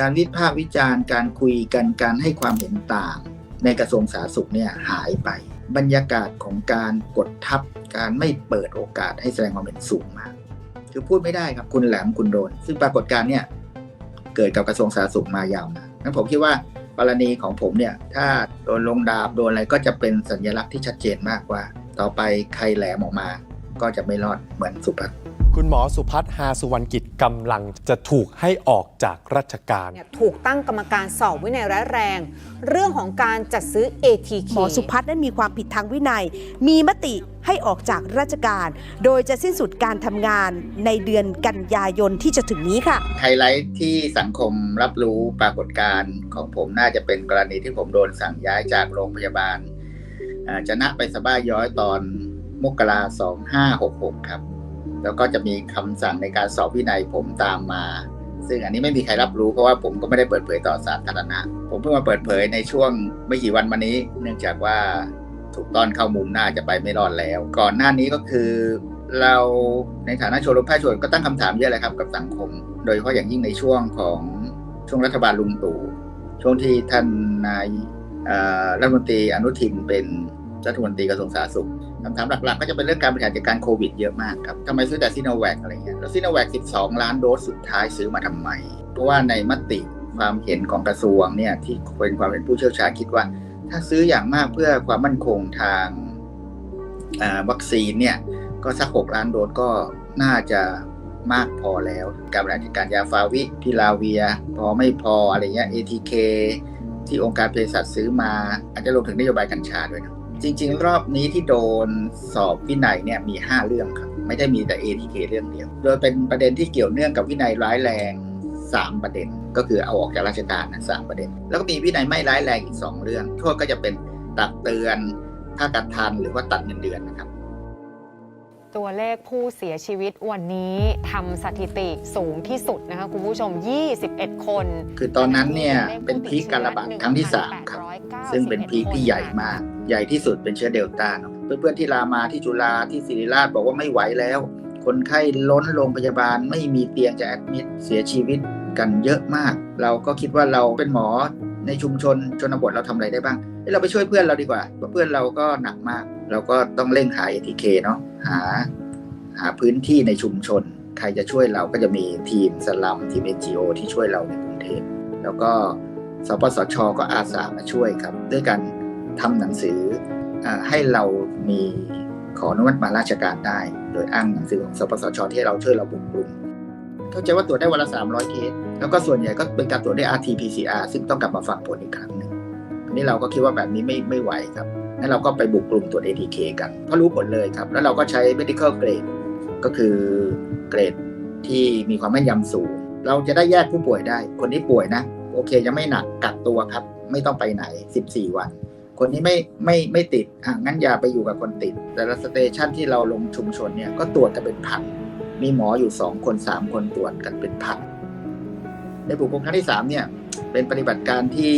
การวิพากษ์วิจารณ์การคุยกันการให้ความเห็นต่าง ในกระทรวงสาธารณสุขเนี่ยหายไป บรรยากาศของการกดทับ การไม่เปิดโอกาสให้แสดงความเห็นสูงมาก คือพูดไม่ได้ครับคุณแหลมคุณโดน ซึ่งปรากฏการณ์เนี่ยเกิดกับกระทรวงสาธารณสุขมายาวนานงั้นผมคิดว่ากรณีของผมเนี่ยถ้าโดนลงดาบโดนอะไรก็จะเป็นสัญลักษณ์ที่ชัดเจนมากว่า ต่อไปใครแหลมออกมา ก็จะไม่รอดเหมือนสุภัท คุณหมอสุพัฒน์ฮาสุวรรณกิจกำลังจะถูกให้ออกจากราชการ เนี่ยถูกตั้งกรรมการสอบวินัยร้ายแรง เรื่องของการจัดซื้อ ATK หมอสุพัฒน์นั้นมีความผิดทางวินัย มีมติให้ออกจากราชการ โดยจะสิ้นสุดการทำงานในเดือนกันยายนที่จะถึงนี้ค่ะ ไฮไลท์ที่สังคมรับรู้ปรากฏการณ์ของผมน่าจะเป็นกรณีที่ผมโดนสั่งย้ายจากโรงพยาบาลอ่าจะนะไปสะบ้าย้อยตอนมกราสองห้าหกหกครับ แล้วก็จะมีคำสั่งในการสอบวินัยผมตามมา ซึ่งอันนี้ไม่มีใครรับรู้เพราะว่าผมก็ไม่ได้เปิดเผยต่อสาธารณะ ผมเพิ่งมาเปิดเผยในช่วงไม่กี่วันมานี้ เนื่องจากว่าถูกต้อนเข้ามุมหน้าจะไปไม่รอดแล้ว ก่อนหน้านี้ก็คือเราในฐานะชมรมแพทย์ชนก็ตั้งคำถามเยอะเลยครับกับสังคม โดยเฉพาะอย่างยิ่งในช่วงของช่วงรัฐบาลลุงตู่ช่วงที่ท่านนายรัฐมนตรีอนุทินเป็น รัฐมนตรีกระทรวงสาธารณสุขคำถามหลักๆ ก็จะเป็นเรื่องการบริหารจัดการโควิดเยอะมากครับทำไมซื้อแต่ซีโนแวคอะไรเงี้ยแล้วซีโนแวค12 ล้านโดสสุดท้ายซื้อมาทำไม เพราะว่าในมติความเห็นของกระทรวงเนี่ยที่เป็นความเห็นผู้เชี่ยวชาญคิดว่า ถ้าซื้ออย่างมากเพื่อความมั่นคงทางวัคซีนเนี่ยก็สัก 6 ล้านโดสก็น่าจะมากพอแล้ว การบริหารจัดการยาฟาวิพิลาเวีย พอไม่พออะไรเงี้ย ATK ที่องค์การเภสัชซื้อมา อาจจะรวมถึงนโยบายกัญชาด้วยนะ จริง ๆ รอบนี้ที่โดนสอบวินัยเนี่ยมี 5 เรื่องครับ ไม่ได้มีแต่ ATK เรื่องเดียว โดยเป็นประเด็นที่เกี่ยวเนื่องกับวินัยร้ายแรง 3 ประเด็น ก็คือเอาออกจากราชการนะสามประเด็น แล้วก็มีวินัยไม่ร้ายแรงอีก 2 เรื่อง โทษก็จะเป็นตักเตือนถ้ากัดทันหรือว่าตัดเงินเดือนนะครับ ตัวเลขผู้เสียชีวิตวันนี้ทำสถิติสูงที่สุดนะคะคุณผู้ชม 21 คน คือตอนนั้นเนี่ยเป็นพีคการระบาดครั้งที่ 3 ครับ ซึ่งเป็นพีคที่ใหญ่มาก ใหญ่ที่สุดเป็นเชื้อเดลต้าเนาะเพื่อนๆที่รามาที่จุฬาที่ศิริราชบอกว่าไม่ไหวแล้ว คนไข้ล้นโรงพยาบาลไม่มีเตียงจะแอดมิดเสียชีวิตกันเยอะมาก เราก็คิดว่าเราเป็นหมอในชุมชนชนบทเราทำอะไรได้บ้างเอ้ยเราไปช่วยเพื่อนเราดีกว่าเพราะเพื่อนเราก็หนักมาก เราก็ต้องเร่งหา ATK เนาะหาหาพื้นที่ในชุมชน ใครจะช่วยเราก็จะมีทีมสลัมทีม NGO ที่ช่วยเราในกรุงเทพแล้วก็สปสชก็อาสามาช่วยครับ ด้วยการทำหนังสืออให้เรามีขออนุมัติมาราชการได้ โดยอ้างหนังสือของสปสชที่เราช่วยเราบุกรุงเข้าใจว่าตรวจได้วันละ 300 เคส แล้วก็ส่วนใหญ่ก็เป็นการตรวจได้ RT-PCR ซึ่งต้องกลับมาฟังผลอีกครั้งหนึ่งอันนี้เราก็คิดว่าแบบนี้ไม่ไม่ไหวครับ งั้นเราก็ไปบุกกลุ่มตรวจ ATK กันเพราะรู้ผลเลยครับ แล้วเราก็ใช้ medical grade ก็คือเกรดที่มีความแม่นยำสูง เราจะได้แยกผู้ป่วยได้ คนที่ป่วยนะ โอเคยังไม่หนักกักตัวครับ ไม่ต้องไปไหน 14 วัน คนนี้ไม่ไม่ไม่ติดอะงั้นอย่าไปอยู่กับคนติด แต่ละสเตชันที่เราลงชุมชนเนี่ยก็ตรวจกันเป็นพันมีหมออยู่ 2 คน 3 คนตรวจกันเป็นพันในบุกรุกครั้งที่3เนี่ยเป็นปฏิบัติการที่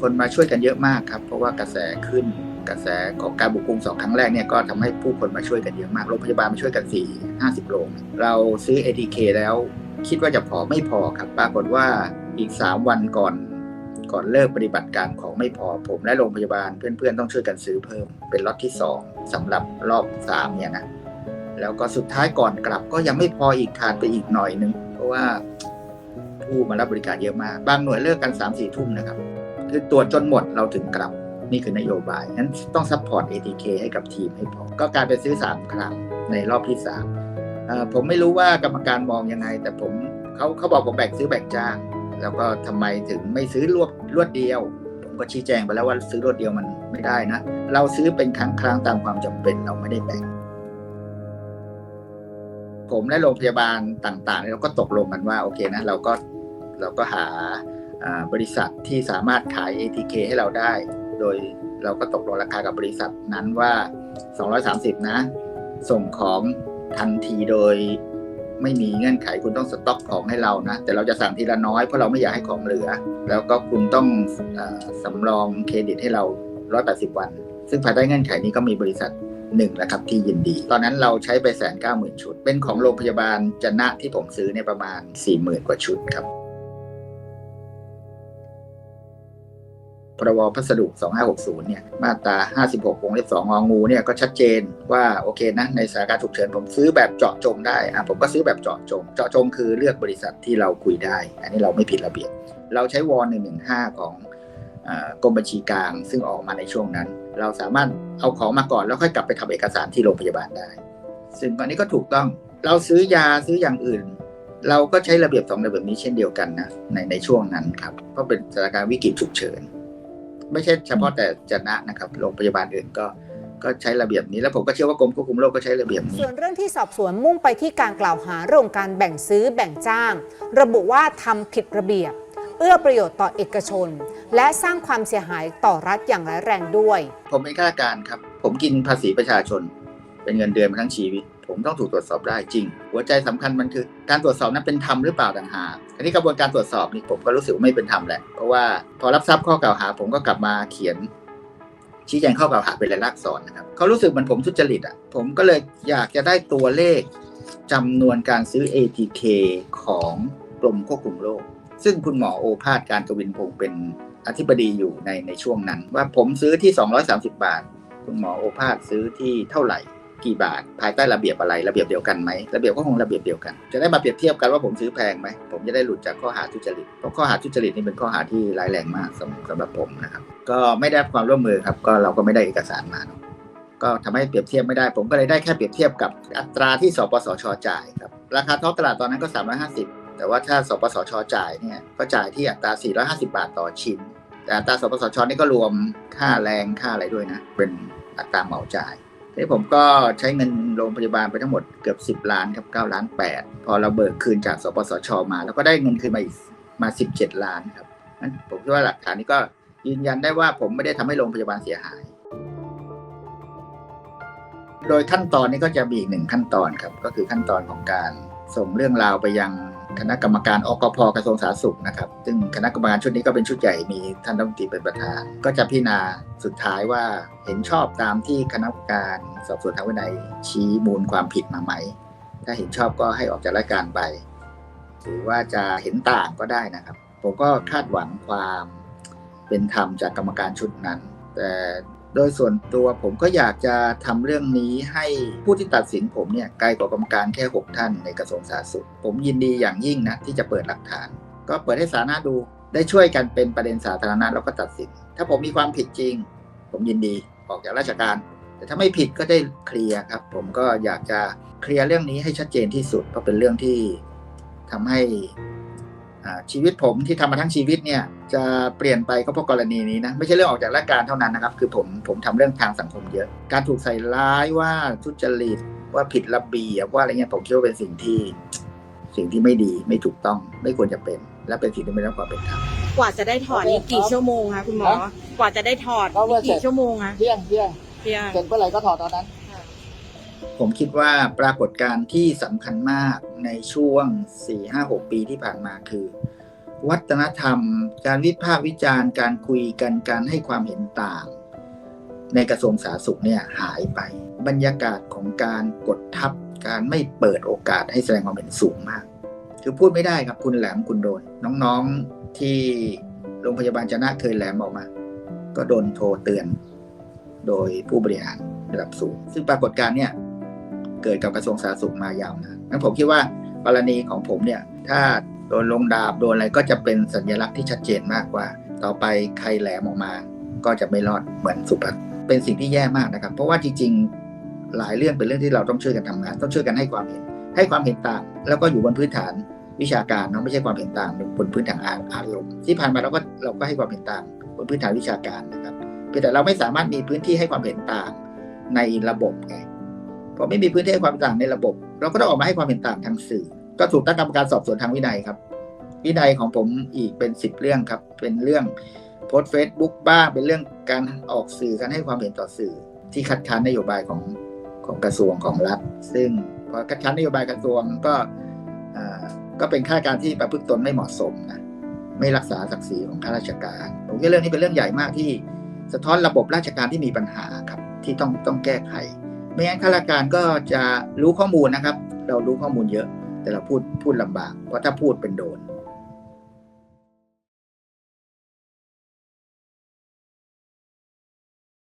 คนมาช่วยกันเยอะมากครับ เพราะว่ากระแสขึ้นกระแสของการบุกรุกสองครั้งแรกเนี่ยก็ทำให้ผู้คนมาช่วยกันเยอะมากโรงพยาบาลมาช่วยกัน 4 50 โรง เราซื้อ ATK แล้วคิดว่าจะพอไม่พอครับ ปรากฏว่าอีก 3 วันก่อนก่อนเลิกปฏิบัติการของไม่พอผมและโรงพยาบาลเพื่อนๆ ต้องช่วยกันซื้อเพิ่มเป็นล็อตที่ 2สำหรับรอบ 3 เนี่ยนะแล้วก็สุดท้ายก่อนกลับก็ยังไม่พออีกขาดไปอีกหน่อยนึง เพราะว่าผู้มารับบริการเยอะมาก บางหน่วยเลิกกัน3-4ทุ่มนะครับ ตรวจนหมดเราถึงกลับนี่คือนโยบายนั้นต้องซัพพอร์ต ATK ให้กับทีมให้พอก็การไปซื้อ 3 ครั้งในรอบที่3ผมไม่รู้ว่ากรรมการมองยังไง แต่ผมเขาเขาบอกผมแบ่งซื้อแบ่งจ้าง แล้วก็ทำไมถึงไม่ซื้อรวดรวดเดียว ผมก็ชี้แจงไปแล้วว่าซื้อรวดเดียวมันไม่ได้นะ เราซื้อเป็นครั้งครั้งตามความจำเป็นเราไม่ได้แบ่งผมและโรงพยาบาลต่างๆเราก็ตกลงกันว่าโอเคนะเราก็เราก็หา บริษัทที่สามารถขาย ATK ให้เราได้ โดยเราก็ตกลงราคากับบริษัทนั้นว่า 230 นะ ส่งของทันทีโดยไม่มีเงื่อนไขคุณต้องสต็อกของให้เรานะ แต่เราจะสั่งทีละน้อยเพราะเราไม่อยากให้ของเหลือ แล้วก็คุณต้องอสำรองเครดิตให้เรา 180 วัน ซึ่งภายใต้เงื่อนไขนี้ก็มีบริษัทหนึ่งนะครับที่ยินดี ตอนนั้นเราใช้ไปแสนเก้าหมื่นชุด เป็นของโรงพยาบาลจะนะที่ผมซื้อเนี่ยประมาณ 4 0,000 กว่าชุดครับ พรบพัสดุ 2560 เนี่ย มาตรา 56 วงเล็บ 2 งองู เนี่ย ก็ชัดเจนว่าโอเคนะ ในสถานการณ์ฉุกเฉินผมซื้อแบบเจาะจงได้ อะผมก็ซื้อแบบเจาะจง เจาะจงคือเลือกบริษัทที่เราคุยได้ อันนี้เราไม่ผิดระเบียบ เราใช้วอน115 ของอกรมบัญชีกลาง ซึ่งออกมาในช่วงนั้น เราสามารถเอาของมาก่อนแล้วค่อยกลับไปทำเอกสารที่โรงพยาบาลได้ ซึ่งตอนนี้ก็ถูกต้อง เราซื้อยาซื้ออย่างอื่นเราก็ใช้ระเบียบสองระเบียบนี้เช่นเดียวกันนะในในช่วงนั้นครับเพราะเป็นสถานการณ์วิกฤตฉุกเฉิน ไม่ใช่เฉพาะแต่จะนะนะครับโรงพยาบาลอื่นก็ก็ใช้ระเบียบนี้แล้วผมก็เชื่อว่ากรมควบคุมโรคก็ใช้ระเบียบนี้ส่วนเรื่องที่สอบสวนมุ่งไปที่การกล่าวหาเรื่องของการแบ่งซื้อแบ่งจ้าง ระบุว่าทำผิดระเบียบ เอื้อประโยชน์ต่อเอกชน และสร้างความเสียหายต่อรัฐอย่างร้ายแรงด้วย ผมเป็นข้าราชการครับ ผมกินภาษีประชาชน เป็นเงินเดือนมาทั้งชีวิต ผมต้องถูกตรวจสอบได้จริง หัวใจสำคัญมันคือการตรวจสอบนั้นเป็นธรรมหรือเปล่าต่างหากอันนี้กระบวนการตรวจสอบนี่ผมก็รู้สึกว่าไม่เป็นธรรมแหละเพราะว่าพอรับทราบข้อกล่าวหา ผมก็กลับมาเขียน ชี้แจงข้อกล่าวหาเป็นรายลักษณ์อักษรนะครับเขารู้สึกเหมือนผมทุจริตอะผมก็เลยอยากจะได้ตัวเลขจำนวนการซื้อ ATK ของกรมควบคุมโรคซึ่งคุณหมอโอภาสการกวินพงศ์เป็นอธิบดีอยู่ในในช่วงนั้น ว่าผมซื้อที่ 230 บาท คุณหมอโอภาสซื้อที่เท่าไหร่ กี่บาท ภายใต้ระเบียบอะไรระเบียบเดียวกันไหมระเบียบก็คงระเบียบเดียวกัน จะได้มาเปรียบเทียบกันว่าผมซื้อแพงไหมผมจะได้หลุดจากข้อหาทุจริตเพราะข้อหาทุจริตนี่เป็นข้อหาที่ร้ายแรงมากสำหรับผมนะครับ ก็ไม่ได้ความร่วมมือครับก็เราก็ไม่ได้เอกสารมาเนอะก็ทำให้เปรียบเทียบไม่ได้ ผมก็เลยได้แค่เปรียบเทียบกับอัตราที่สปสชจ่ายครับราคาท้องตลาดตอนนั้นก็ 350 แต่ว่าถ้าสปสชจ่ายเนี่ยก็จ่ายที่อัตรา 450 บาทต่อชิ้น แต่อัตราสปสชนี่ก็รวมค่าแรงค่าอะไรด้วยนะ เป็นอัตราเหมาจ่าย ทีนี้ผมก็ใช้เงินโรงพยาบาลไปทั้งหมดเกือบ 10 ล้านครับ9ล้าน8พอเราเบิกคืนจากสปสชมา แล้วก็ได้เงินคืนมาอีกมา 17 ล้านครับนั้นผมคิดว่าหลักฐานนี้ก็ยืนยันได้ว่าผมไม่ได้ทำให้โรงพยาบาลเสียหาย โดยขั้นตอนนี้ก็จะมีอีกหนึ่งขั้นตอนครับ ก็คือขั้นตอนของการส่งเรื่องราวไปยัง คณะกรรมการอกพกระทรวงสาธารณสุขนะครับ ซึ่งคณะกรรมการชุดนี้ก็เป็นชุดใหญ่มีท่านรัฐมนตรีเป็นประธาน ก็จะพิจารณาสุดท้ายว่าเห็นชอบตามที่คณะกรรมการสอบสวนทางวินัยชี้มูลความผิดมาไหม ถ้าเห็นชอบก็ให้ออกจากราชการไป หรือว่าจะเห็นต่างก็ได้นะครับ ผมก็คาดหวังความเป็นธรรมจากกรรมการชุดนั้น แต่ โดยส่วนตัวผมก็อยากจะทำเรื่องนี้ให้ผู้ที่ตัดสินผมเนี่ยไกลกว่ากรรมการแค่ 6 ท่านในกระทรวงสาธารณสุข ผมยินดีอย่างยิ่งนะที่จะเปิดหลักฐาน ก็เปิดให้สาธารณะดูได้ช่วยกันเป็นประเด็นสาธารณะแล้วก็ตัดสิน ถ้าผมมีความผิดจริง ผมยินดีออกจากราชการ แต่ถ้าไม่ผิดก็ได้เคลียร์ครับ ผมก็อยากจะเคลียร์เรื่องนี้ให้ชัดเจนที่สุดเพราะเป็นเรื่องที่ทำให้ชีวิตผมที่ทำมาทั้งชีวิตเนี่ย จะเปลี่ยนไปก็เพราะกรณีนี้นะไม่ใช่เรื่องออกจากราชการเท่านั้นนะครับ คือผมผมทำเรื่องทางสังคมเยอะ การถูกใส่ร้ายว่าทุจริตว่าผิดระเบียบว่าอะไรเงี้ยผมคิดว่าเป็นสิ่งที่สิ่งที่ไม่ดีไม่ถูกต้องไม่ควรจะเป็น และเป็นสิ่งที่ไม่ได้รับความเป็นธรรมกว่าจะได้ถอดนี่กี่ชั่วโมงคะคุณหมอ กว่าจะได้ถอดนี่กี่ชั่วโมงคะเที่ยงเที่ยงเพียงเสร็จเมื่อไหร่ก็ถอดตอนนั้น ผมคิดว่าปรากฏการณ์ที่สำคัญมากในช่วง 4-5-6 ปีที่ผ่านมาคือ วัฒนธรรม การวิพากษ์วิจารณ์ การคุยกันการให้ความเห็นต่าง ในกระทรวงสาธารณสุขเนี่ยหายไป บรรยากาศของการกดทับ การไม่เปิดโอกาสให้แสดงความเห็นสูงมาก คือพูดไม่ได้ครับคุณแหลมคุณโดน น้องๆที่โรงพยาบาลจนะเคยแหลมออกมา ก็โดนโทรเตือน โดยผู้บริหารระดับสูง ซึ่งปรากฏการณ์เนี่ยเกิดกับกระทรวงสาธารณสุขมายาวนานงั้นผมคิดว่ากรณีของผมเนี่ยถ้า โดนลงดาบโดนอะไรก็จะเป็นสัญลักษณ์ที่ชัดเจนมากว่า ต่อไปใครแหลมออกมา ก็จะไม่รอดเหมือนสุภัทเป็นสิ่งที่แย่มากนะครับ เพราะว่าจริงๆหลายเรื่องเป็นเรื่องที่เราต้องช่วยกันทำงาน ต้องช่วยกันให้ความเห็น ให้ความเห็นต่าง แล้วก็อยู่บนพื้นฐานวิชาการเนาะไม่ใช่ความเห็นต่างบนพื้นฐานอารมณ์ที่ผ่านมาเราก็เราก็ให้ความเห็นต่างบนพื้นฐานวิชาการนะครับเพียงแต่เราไม่สามารถมีพื้นที่ให้ความเห็นต่างในระบบไงพอไม่มีพื้นที่ให้ความเห็นต่างในระบบ เราก็ต้องออกมาให้ความเห็นต่างทางสื่อ ก็ถูกตั้งกรรมการสอบสวนทางวินัยครับ วินัยของผมอีกเป็นสิบเรื่องครับ เป็นเรื่องโพสเฟซบุ๊กบ้างเป็นเรื่องการออกสื่อการให้ความเห็นต่อสื่อ ที่คัดค้านนโยบายของของกระทรวงของรัฐ ซึ่งพอคัดค้านนโยบายกระทรวงก็ก็เป็นข้าราชการที่ประพฤติตนไม่เหมาะสมนะไม่รักษาศักดิ์ศรีของข้าราชการผมคิดเรื่องนี้เป็นเรื่องใหญ่มากที่สะท้อนระบบราชการที่มีปัญหาครับที่ต้องต้องแก้ไข ไม่งั้นข้าราชการก็จะรู้ข้อมูลนะครับ เรารู้ข้อมูลเยอะ แต่เราพูดพูดลำบาก เพราะถ้าพูดเป็นโดน